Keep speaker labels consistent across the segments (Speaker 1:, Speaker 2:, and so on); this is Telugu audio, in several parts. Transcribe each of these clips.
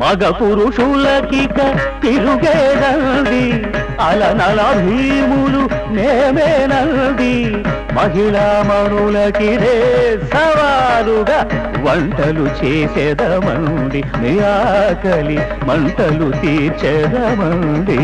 Speaker 1: మగ పురుషులకిక తిరుగేనంది అలనల భీములు నేమేనంది మహిళా మనులకిదే సవాలుగా వంటలు చేసేదమండి మీ ఆకలి మంటలు తీర్చేదమండి.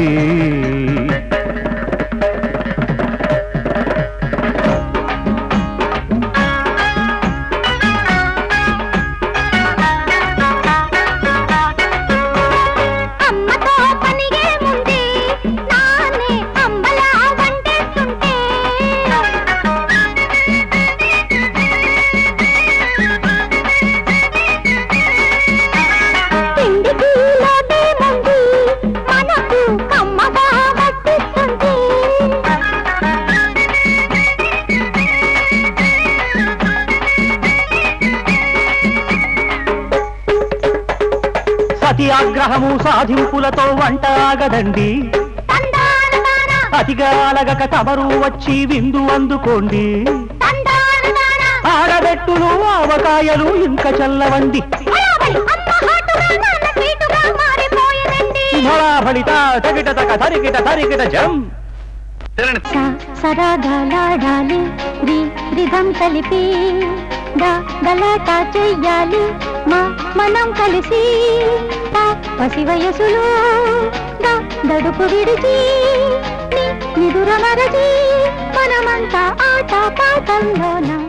Speaker 1: సత్యాగ్రహము సాధింపులతో వంట ఆగదండి. అతిగా అలగక తమరు వచ్చి విందు అందుకోండి. ఆడబెట్టులు ఆవకాయలు ఇంకా చల్లవండి. ఫలిత తగిట తక తరికిట తరికిట జం
Speaker 2: స సరాగాలాడాలి రి రిధం కలిపి గలాట చెయ్యాలి. మనం కలిసి పసి వయసులో దడుపు విడిచి నిదుర మరచి మనమంతా ఆట పాటల్లోన?